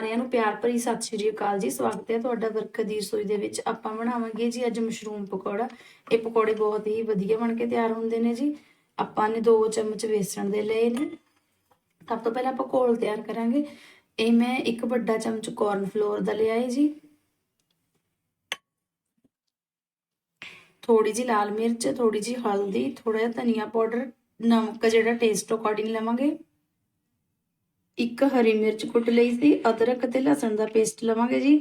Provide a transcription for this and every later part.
ਸਾਰਿਆਂ ਨੂੰ ਪਿਆਰ ਭਰੀ ਸਤਿ ਸ਼੍ਰੀ ਅਕਾਲ ਜੀ। ਸਵਾਗਤ ਹੈ ਤੁਹਾਡਾ ਵਰਕਰ ਦੀ ਰਸੋਈ ਦੇ ਵਿੱਚ। ਆਪਾਂ ਬਣਾਵਾਂਗੇ ਜੀ ਅੱਜ ਮਸ਼ਰੂਮ ਪਕੌੜਾ। ਇਹ ਪਕੌੜੇ ਬਹੁਤ ਹੀ ਵਧੀਆ ਬਣ ਕੇ ਤਿਆਰ ਹੁੰਦੇ ਨੇ ਜੀ। ਆਪਾਂ ਨੇ 2 ਚਮਚ ਵੇਸਣ ਦੇ ਲਏ ਨੇ। ਸਭ ਤੋਂ ਪਹਿਲਾਂ ਆਪਾਂ ਘੋਲ ਤਿਆਰ ਕਰਾਂਗੇ। ਇਹ ਮੈਂ ਇੱਕ ਵੱਡਾ ਚਮਚ ਕੌਰਨ ਫਲੋਰ ਦਾ ਲਿਆ ਹੈ ਜੀ। ਥੋੜੀ ਜੀ ਲਾਲ ਮਿਰਚ ਥੋੜੀ ਜੀ ਹਲਦੀ ਥੋੜਾ ਜਿਹਾ ਧਨੀਆ ਪਾਊਡਰ, ਨਮਕ ਜਿਹੜਾ ਟੇਸਟ ਅਕੋਰਡਿੰਗ ਲਵਾਂਗੇ। ਇੱਕ ਹਰੀ ਮਿਰਚ ਕੁੱਟ ਲਈ ਸੀ, ਅਦਰਕ ਤੇ ਲਸਣ ਦਾ ਪੇਸਟ ਲਵਾਂਗੇ ਜੀ।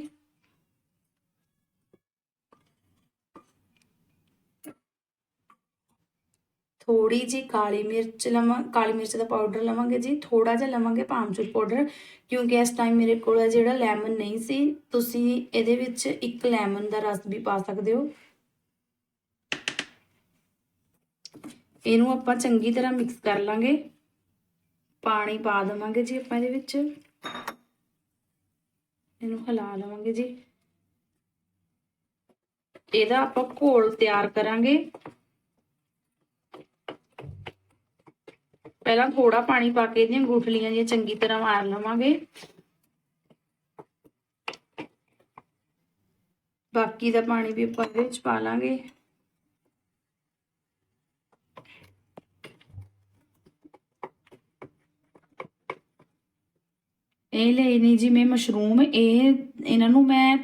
ਥੋੜੀ ਜੀ ਕਾਲੀ ਮਿਰਚ ਲਵਾਂ, ਕਾਲੀ ਮਿਰਚ ਦਾ ਪਾਊਡਰ ਲਵਾਂਗੇ ਜੀ ਥੋੜਾ ਜਿਹਾ ਲਵਾਂਗੇ ਪਾਮਚੂਰ ਪਾਊਡਰ, ਕਿਉਂਕਿ ਇਸ ਟਾਈਮ ਮੇਰੇ ਕੋਲ ਜਿਹੜਾ ਲੈਮਨ ਨਹੀਂ ਸੀ, ਤੁਸੀਂ ਇਹਦੇ ਵਿੱਚ ਇੱਕ ਲੈਮਨ ਦਾ ਰਸ ਵੀ ਪਾ ਸਕਦੇ ਹੋ। ਇਹਨੂੰ ਆਪਾਂ ਚੰਗੀ ਤਰ੍ਹਾਂ ਮਿਕਸ ਕਰ ਲਾਂਗੇ। ਪਾਣੀ ਪਾ ਦੇਵਾਂਗੇ ਜੀ ਆਪਾਂ ਇਹਦੇ ਵਿੱਚ। ਇਹਨੂੰ ਹਿਲਾ ਲਵਾਂਗੇ ਜੀ। ਇਹਦਾ ਆਪਾਂ ਘੋਲ ਤਿਆਰ ਕਰਾਂਗੇ। ਪਹਿਲਾਂ ਥੋੜਾ ਪਾਣੀ ਪਾ ਕੇ ਇਹਦੀਆਂ ਗੁਠਲੀਆਂ ਜਿਹੀਆਂ ਚੰਗੀ ਤਰ੍ਹਾਂ ਮਾਰ ਲਵਾਂਗੇ। ਬਾਕੀ ਦਾ ਪਾਣੀ ਵੀ ਆਪਾਂ ਇਹਦੇ ਵਿੱਚ ਪਾ ਲਾਂਗੇ। ਇਹ ਲਏ ਨੇ ਜੀ, ਮੈਂ ਮਸ਼ਰੂਮ ਇਹ, ਇਹਨਾਂ ਨੂੰ ਮੈਂ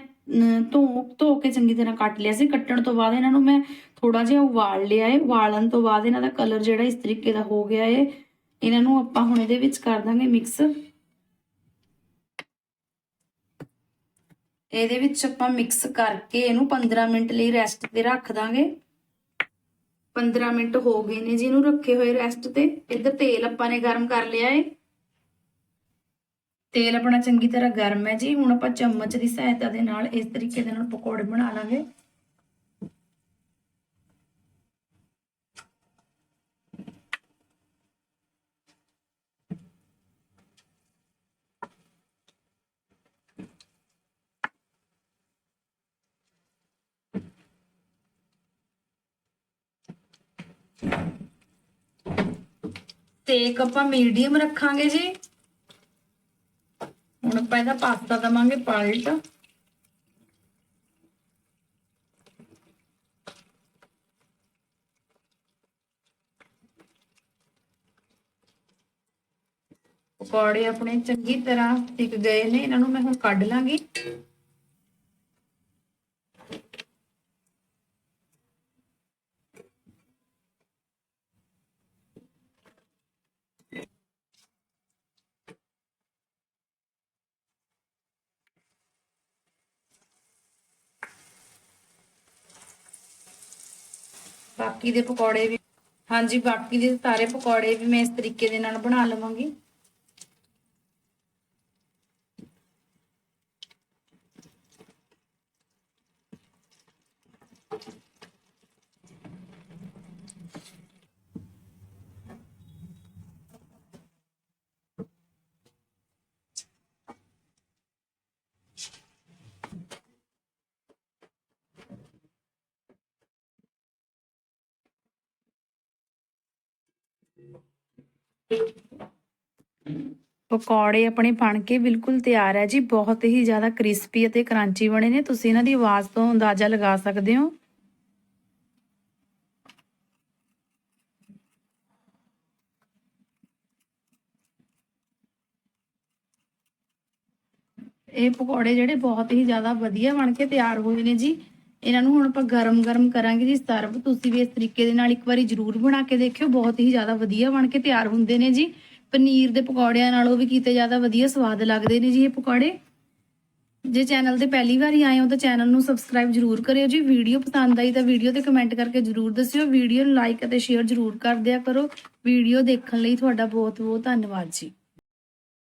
ਧੋ ਧੋ ਕੇ ਚੰਗੀ ਤਰ੍ਹਾਂ ਕੱਟ ਲਿਆ ਸੀ। ਕੱਟਣ ਤੋਂ ਬਾਅਦ ਇਹਨਾਂ ਨੂੰ ਮੈਂ ਥੋੜਾ ਜਿਹਾ ਉਬਾਲ ਲਿਆ ਹੈ ਉਬਾਲਣ ਤੋਂ ਬਾਅਦ ਇਹਨਾਂ ਦਾ ਕਲਰ ਜਿਹੜਾ ਇਸ ਤਰੀਕੇ ਦਾ ਹੋ ਗਿਆ ਹੈ ਇਹਨਾਂ ਨੂੰ ਆਪਾਂ ਹੁਣ ਇਹਦੇ ਵਿੱਚ ਕਰ ਦਾਂਗੇ ਮਿਕਸ ਇਹਦੇ ਵਿੱਚ ਆਪਾਂ ਮਿਕਸ ਕਰਕੇ ਇਹਨੂੰ 15 ਮਿੰਟ ਲਈ ਰੈਸਟ ਤੇ ਰੱਖ ਦਾਂਗੇ। 15 ਮਿੰਟ ਹੋ ਗਏ ਨੇ ਜੀ ਇਹਨੂੰ ਰੱਖੇ ਹੋਏ ਰੈਸਟ ਤੇ। ਇੱਧਰ ਤੇਲ ਆਪਾਂ ਨੇ ਗਰਮ ਕਰ ਲਿਆ ਹੈ ਤੇਲ ਆਪਣਾ ਚੰਗੀ ਤਰ੍ਹਾਂ ਗਰਮ ਹੈ ਜੀ। ਹੁਣ ਆਪਾਂ ਚਮਚ ਦੀ ਸਹਾਇਤਾ ਦੇ ਨਾਲ ਇਸ ਤਰੀਕੇ ਦੇ ਨਾਲ ਪਕੌੜੇ ਬਣਾ ਲਾਂਗੇ। ਤੇਕ ਆਪਾਂ ਮੀਡੀਅਮ ਰੱਖਾਂਗੇ ਜੀ। ਹੁਣ ਆਪਾਂ ਪਾਸਤਾ ਦਵਾਂਗੇ ਪਲਟ ਪਕੌੜੇ ਆਪਣੇ ਚੰਗੀ ਤਰ੍ਹਾਂ ਟਿਕ ਗਏ ਨੇ, ਇਹਨਾਂ ਨੂੰ ਮੈਂ ਹੁਣ ਕੱਢ ਲਾਂਗੀ। ਬਾਕੀ ਦੇ ਪਕੌੜੇ ਵੀ ਹਾਂਜੀ, ਬਾਕੀ ਦੇ ਸਾਰੇ ਪਕੌੜੇ ਵੀ ਮੈਂ ਇਸ ਤਰੀਕੇ ਦੇ ਨਾਲ ਬਣਾ ਲਵਾਂਗੀ। ਪਕੌੜੇ ਆਪਣੇ ਬਣ ਕੇ ਬਿਲਕੁਲ ਤਿਆਰ ਹੈ ਜੀ, ਬਹੁਤ ਹੀ ਜ਼ਿਆਦਾ ਕ੍ਰਿਸਪੀ ਅਤੇ ਕਰੰਚੀ ਬਣੇ ਨੇ। ਤੁਸੀਂ ਇਹਨਾਂ ਦੀ ਆਵਾਜ਼ ਤੋਂ ਅੰਦਾਜ਼ਾ ਲਗਾ ਸਕਦੇ ਹੋ। ਇਹ ਪਕੌੜੇ ਜਿਹੜੇ ਬਹੁਤ ਹੀ ਜ਼ਿਆਦਾ ਵਧੀਆ ਬਣ ਕੇ ਤਿਆਰ ਹੋਏ ਨੇ ਜੀ। ਇਹਨਾਂ ਨੂੰ ਹੁਣ ਆਪਾਂ ਗਰਮ-ਗਰਮ ਕਰਾਂਗੇ ਜੀ ਸਰਵ ਤੁਸੀਂ ਵੀ ਇਸ ਤਰੀਕੇ ਦੇ ਨਾਲ ਇੱਕ ਵਾਰੀ ਜ਼ਰੂਰ ਬਣਾ ਕੇ ਦੇਖਿਓ। ਬਹੁਤ ਹੀ ਜ਼ਿਆਦਾ ਵਧੀਆ ਬਣ ਕੇ ਤਿਆਰ ਹੁੰਦੇ ਨੇ ਜੀ। ਪਨੀਰ ਦੇ ਪਕੌੜਿਆਂ ਨਾਲੋਂ ਵੀ ਕੀਤੇ ਜ਼ਿਆਦਾ ਵਧੀਆ ਸਵਾਦ ਲੱਗਦੇ ਨੇ ਜੀ ਇਹ ਪਕੌੜੇ। ਜੇ ਚੈਨਲ ਤੇ ਪਹਿਲੀ ਵਾਰੀ ਆਏ ਹੋ ਤਾਂ ਚੈਨਲ ਨੂੰ ਸਬਸਕ੍ਰਾਈਬ ਜ਼ਰੂਰ ਕਰਿਓ ਜੀ। ਵੀਡੀਓ ਪਸੰਦ ਆਈ ਤਾਂ ਵੀਡੀਓ ਤੇ ਕਮੈਂਟ ਕਰਕੇ ਜ਼ਰੂਰ ਦੱਸਿਓ। ਵੀਡੀਓ ਨੂੰ ਲਾਈਕ ਅਤੇ ਸ਼ੇਅਰ ਜ਼ਰੂਰ ਕਰ ਦਿਆ ਕਰੋ। ਵੀਡੀਓ ਦੇਖਣ ਲਈ ਤੁਹਾਡਾ ਬਹੁਤ ਬਹੁਤ ਧੰਨਵਾਦ ਜੀ।